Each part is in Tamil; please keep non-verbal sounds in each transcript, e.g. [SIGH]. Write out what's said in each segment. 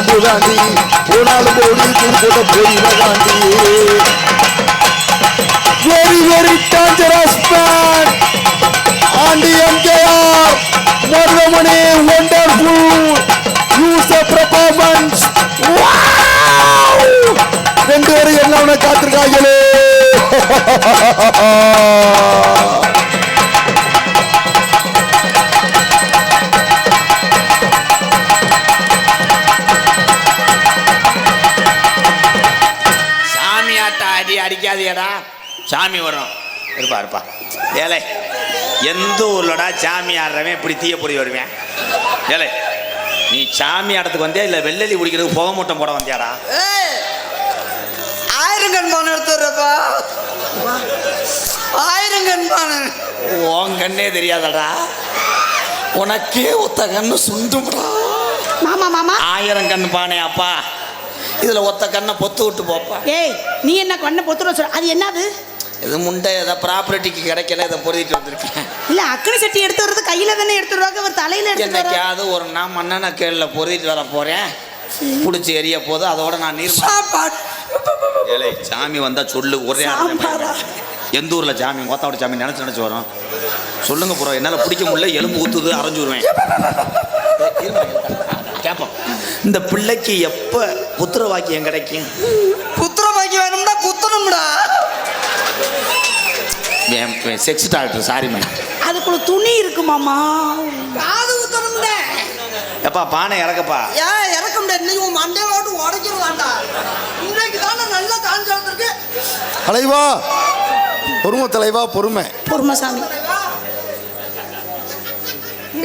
நம்புதாண்டி போனாலும் போடி புதுக்கோட்டை போயிடலாண்டி very very dangerous man aunty MKR Maruthamani wonderful use a performance ரெண்டு பேரும் என்ன காத்திருக்காங்களே? [LAUGHS] அடி அடிக்காதியடா சாமி வரும் இருப்பா இருப்பா. ஏலே எந்த ஊர்லடா சாமி ஆடுறவன் இப்படி தீய பொறி வருவேன் ஏலே நீ சாமி ஆட்டத்துக்கு வந்தியா இல்லை வெள்ளலி குடிக்கிறதுக்கு புகை மூட்டம் போட வந்தியாடா? ஆயிரங்கன் பானை எடுத்துடுறப்பா ஆயிரங்கன் பானை. உன் கண்ணே தெரியாதடா. உனக்கே ஒத்த கண்ணு சுண்டும்டா மாமா மாமா. ஆயிரம் கண்ணு பானே அப்பா. இதுல ஒத்த கண்ணை பொத்து விட்டு போப்பா. ஏய் நீ என்ன கண்ணை பொத்துற சொல்ற அது என்னது? இது முண்டை ஏதோ ப்ராப்பர்ட்டிக்கு கிடைக்கல இதை பொருத்திட்டு வந்திருக்கேன். இல்ல அக்கறை சட்டி எடுத்து வர்றது கையில தானே எடுத்து வருவாங்க ஒரு தலையில எடுத்து என்னைக்காவது ஒரு நான் மண்ணெண்ண கேளில் பொருத்திட்டு வர போறேன். பிடிச்சி எரிய போது அதோட நான் நீர் சாப்பாடு. ஏலே சாமி வந்தா சொல்லு ஒரே ஆள் தான் சாம்பாரா? எந்த ஊர்ல சாமி கோத்தாவோட சாமி நினைச்சு நினைச்சு வரும்? சொல்லுங்க ப்ரோ என்னால பிடிக்க முடியல எலும்பு ஊத்துது அரைஞ்சு விடுவேன். [LAUGHS] இந்த பிள்ளைக்கு எப்ப புத்திர வாக்கியம் கிடைக்கும்? புத்திர பாக்கி வேணும்டா குத்தணும்டா. செக்ஸ் டாக்டர் சாரி மேம் அதுக்குள்ள துணி இருக்கு மாமா. காது குத்தணும்டா எப்பா பானை இறக்கப்பா. ஏன் இறக்க முடியாது இன்னைக்கு உன் மண்டையில ஓட்டு உடைக்கிறதாண்டா இன்னைக்கு தானே நல்லா காஞ்சி வந்திருக்கு. தலைவா பொறுமை தலைவா பொறுமை. பொறுமசாமி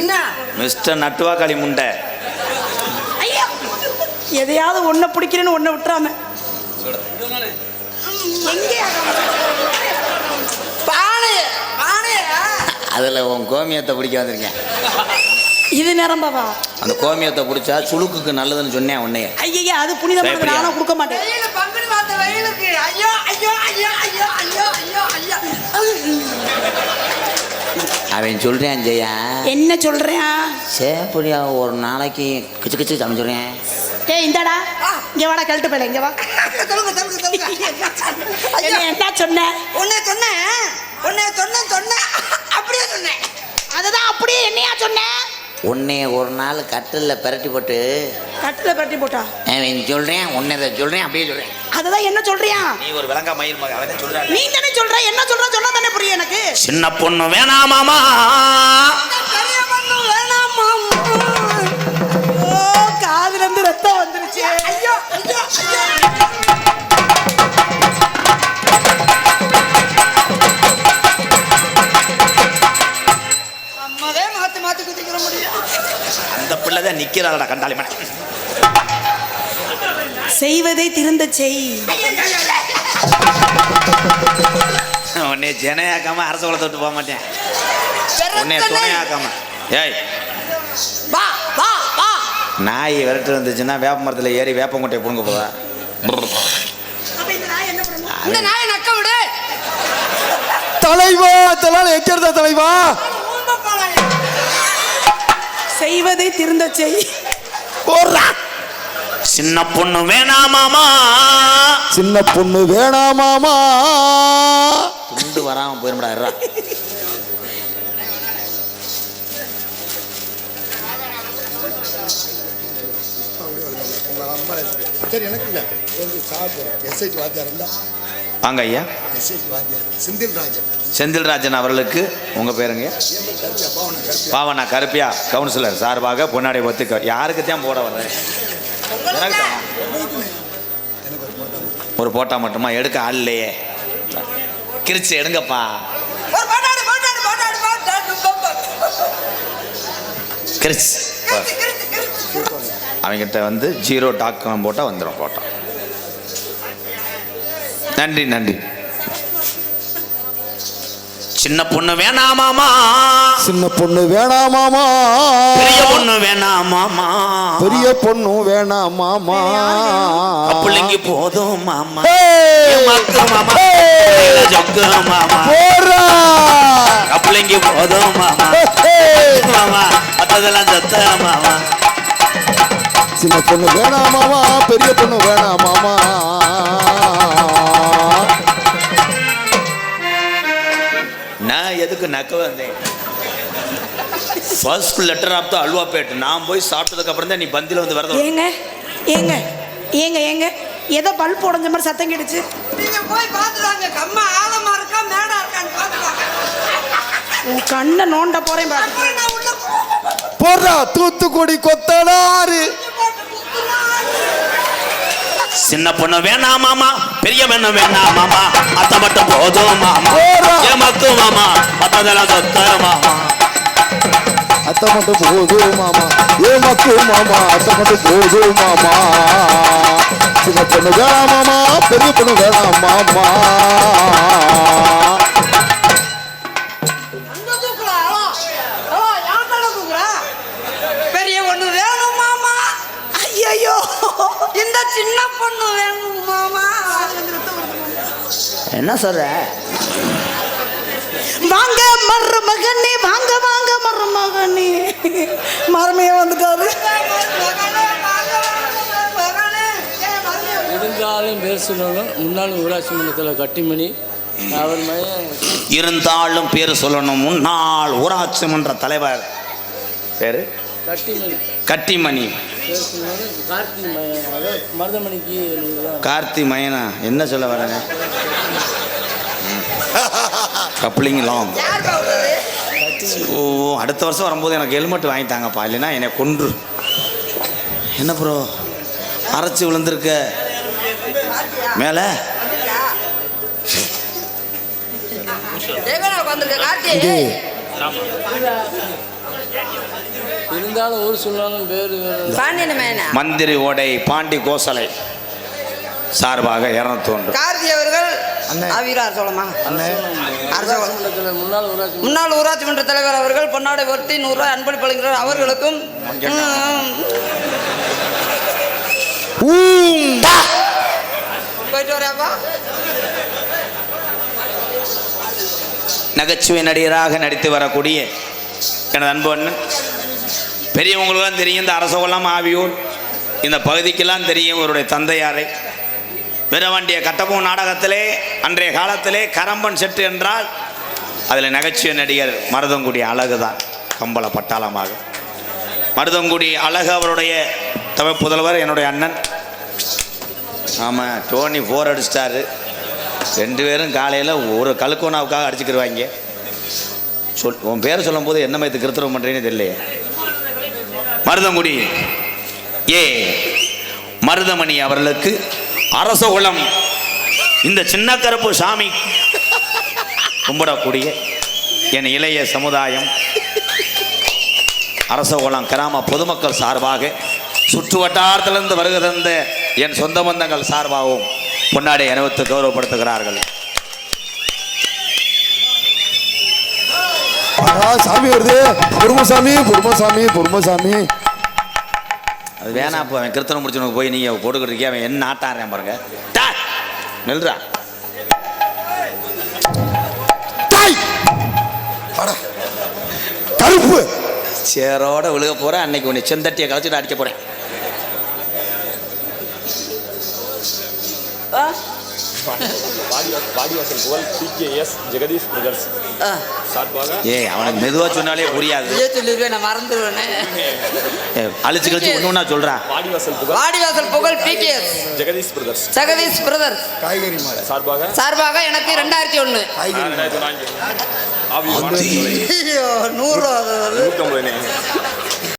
என்ன? மிஸ்டர் நட்டுவாக்காளி முண்டை. ஐயா எதையாவது ஒன்ன பிடிக்கிறேன்னு ஒன்ன விட்டுறாம. அதுல உன் கோமியத்தை பிடிக்க வந்திருக்கேன். இது நிரம்பவா அந்த கோமியத்தை பிடிச்சா சுளுக்குக்கு நல்லதுன்னு சொன்னேன் உன்னைய. ஐயா அது புனிதமானது? நானும் கொடுக்க மாட்டேன். வெயில் பங்குனி மாத்த வெயிலுக்கு. ஐயோ ஐயோ ஐயோ ஐயோ ஐயோ ஐயோ ஐயோ. அவன் சொல்றேன் ஜெயா. என்ன சொல்றேன்? சேப்படியா ஒரு நாளைக்கு கிச்சு கிச்சு சமைச்சுறேன் டேய் இந்தாடா. இங்க வாடா கழட்டு போயில இங்க வா. சொல்லுங்க சொல்லுங்க சொல்லுங்க. என்ன என்ன சொன்ன? உன்னை சொன்னேன் உன்னை சொன்னேன் சொன்னேன் அப்படியே சொன்னேன். அததான் அப்படியே என்னையா சொன்ன? உன்னை ஒரு நாள் கட்டிலில் பிரட்டி போட்டு. கட்டில பரட்டி போட்டா? சொல்றேன் உன்னை இதை சொல்றேன் அப்படியே சொல்றேன். அததான் என்ன சொல்றியா? நீ ஒரு விளங்கா மயில் மக அவன் சொல்றான்? நீ தானே சொல்ற என்ன சொல்ற சொன்னா தானே புரியும் எனக்கு. சின்ன பொண்ணு வேணாமாமா மாத்தி குதிக்கிற முடியும் அந்த பிள்ளை தான் நிக்கிறாளடா கண்டாளி மேடம் செய்வதை திருந்த செய். உன்னை ஜனையாக்காம அரச குலத்தை விட்டு போக மாட்டேன். உன்னை துணையாக்காம. ஏய். வா வா வா. நாய் விரட்டு வந்துச்சுன்னா வேப்ப மரத்தில் ஏறி வேப்பங்கொட்டையை புடுங்க போதா? அப்ப இந்த நாய் என்ன பண்ணும்? இந்த நாயை நக்க விடு. தலைவா தலால எக்கிறதா தலைவா? செய்வதை திருந்த செய். போடுறா. சின்ன பொண்ணு வேணாமாமா சின்ன பொண்ணு வேணாமாமா துண்டு வராம போயிருமடா சரி எனக்கு இல்லை. எஸ்ஐடி வாத்தியார் இருந்தா. வாங்க ஐயா. எஸ்ஐடி வாத்தியார். செந்தில் ராஜன். செந்தில்ராஜன் அவர்களுக்கு உங்க பேருங்க பாவனா கருப்பியா? கவுன்சிலர் சார்பாக பொன்னாடை ஒத்துக்க யாருக்கு தான் போட வர்றேன்? ஒரு போட்டா மட்டுமா. எடுக்க ஆள் இல்லையே. கிரிச்சு எடுங்கப்பா. ஒரு அவங்ககிட்ட வந்து ஜீரோ டாட் காம் போட்டால் வந்துடும் போட்டோ நன்றி நன்றி. சின்ன பொண்ணு வேணாமாமா. சின்ன பொண்ணு வேணாமாமா. பெரிய பொண்ணு வேணாமாமா. பெரிய பொண்ணு வேணாமாமா. பிள்ளைங்க போதும் மாமா. மாமா! ஜொக்கு மாமா! பிள்ளைங்க போதும் மாமா! மாமா மற்றதெல்லாம் சத்த மாமா. சின்ன பொண்ணு வேணாம் மாமா பெரிய பொண்ணு வேணாம் மாமா. நான் எதுக்கு நக்க வந்தேன்? First letter of the alphabet நான் போய் சாப்பிட்டதுக்கு அப்புறம் தான் நீ பந்தில வந்து வரத ஏங்க ஏங்க ஏங்க ஏங்க ஏதோ பல்ப் உடஞ்ச மாதிரி சத்தம் கேட்டுச்சு. நீங்க போய் பார்த்துதாங்க கம்மா ஆழமா இருக்கா மேடா இருக்கான்னு பார்த்துதாங்க உன் கண்ணை நோண்ட போறேன் உள்ள போடுறா தூத்துக்குடி கொத்தனாரு சின்ன பொண்ணு வேணாம் மாமா பெரிய பொண்ணு வேணாம் மாமா. அத்தை மட்டும் போதும் மாமா. ஏமாத்து மாமா. மத்ததெல்லாம் சொத்தர மாமா. அத்தை மட்டும் போதும் மாமா. ஏ மக்கு மாமா. அத்தை மட்டும் போதும் மாமா. சின்ன பொண்ணு வேணாம் மாமா பெரிய பொண்ணு வேணாம் மாமா. சின்ன பொண்ணு வேணும் மாமா என்ன சொல்ற? வாங்க மருமகனே வாங்க வாங்க மருமகனே. மருமையே வந்துட்டாரு? இருந்தாலும் பேர் சொல்லணும் முன்னாள் ஊராட்சி மன்றத்தில் கட்டிமணி அவர் இருந்தாலும் பேர் சொல்லணும். முன்னாள் ஊராட்சி மன்ற தலைவர். பேரு? கட்டிமணி. கட்டிமணி. கார்த்தி மருதமணிக்கு மயனா என்ன சொல்ல வரேங்க? Coupling long. ஓ அடுத்த வருஷம் வரும்போது எனக்கு ஹெல்மெட் வாங்கி தாங்கப்பா இல்லைன்னா என்னை கொன்று. என்ன ப்ரோ அரைச்சி விழுந்திருக்க. மேலே? உட்காந்துருக்க கார்த்தி? இருந்தாலும் ஊர் சொன்னாலும் பேர் பாண்டியன் மேனா மந்திரி ஓடை பாண்டி கோசலை சார்பாக இரநூத்தொன்று கார்த்தி அவர்கள் அரசோலம் மன்றத்தில் முன்னாள் ஊராட்சி மன்ற தலைவர் அவர்கள் பொன்னாடை ஒருத்தி நூறு ரூபாய் அன்பளிப்பு அளிக்கிறார். அவர்களுக்கும் போயிட்டு வரையாப்பா. நகைச்சுவை நடிகராக நடித்து வரக்கூடிய எனது அன்பு அண்ணன் பெரியவங்களுக்கெல்லாம் தெரியும் இந்த அரசகுலம் ஆவியூர். இந்த பகுதிக்கெல்லாம் தெரியும் இவருடைய தந்தையாரை. வீரவாண்டிய கட்டபொம்மன் நாடகத்திலே அன்றைய காலத்திலே கரம்பன் செட்டு என்றால் அதில் நகைச்சுவை நடிகர் மருதங்குடி அழகு தான் கம்பள பட்டாளமாக. மருதங்குடி அழகு அவருடைய தமிழ் புதல்வர் என்னுடைய அண்ணன். ஆமாம் டோனி ஃபோர் அடிச்சிட்டாரு. ரெண்டு பேரும் காலையில் ஒரு கழுக்கோனாவுக்காக அடிச்சுக்கிடுவாங்க சொல் உன் பேர் சொல்லும்போது என்ன மாதிரி கிருத்திரம் பண்ணுறேன்னு தெரியலையே. மருதங்குடி. ஏ மருதமணி அவர்களுக்கு அரசகுலம் இந்த சின்ன கருப்பு சாமி கும்பிடக்கூடிய என் இளைய சமுதாயம். அரசகுளம் கிராம பொதுமக்கள் சார்பாக சுற்று வட்டாரத்திலிருந்து வருகை என் சொந்த பந்தங்கள் சார்பாகவும் பொன்னாடி அணிவித்து கௌரவப்படுத்துகிறார்கள். சாமி வருது. பொறுமசாமி பொறுமசாமி பொறுமசாமி அது வேணாம் இப்போ அவன் கிருத்தனம் முடிச்சவனுக்கு போய் நீங்கள் போட்டுக்கிட்டு அவன் என்ன ஆட்டாடுறேன் பாருங்க. டா நில்றா. தாய் கருப்பு. சேரோட விழுக போகிறேன் அன்னைக்கு உன்னை செந்தட்டியை கழிச்சுட்டு அடிக்க போகிறேன் வாடிவாசல் புகழ் பிகேஎஸ் ஜெகதீஷ் பிரதர்ஸ் சார்பாக ஏய் அவனுக்கு மெதுவாக சொன்னாலே புரியாது. சொல்லிருவேன் நான் மறந்துடுவேனே அழிச்சு கழிச்சு ஒன்று ஒன்றா சொல்கிறா வாடிவாசல் புகழ் வாடிவாசல் புகழ் PKS Jagadish brothers Jagadish brothers காய்கறி சார்பாக? சார்பாக எனக்கு ரெண்டாயிரத்தி ஒன்று காய்கறி நூறுரூவா நூற்றம்பது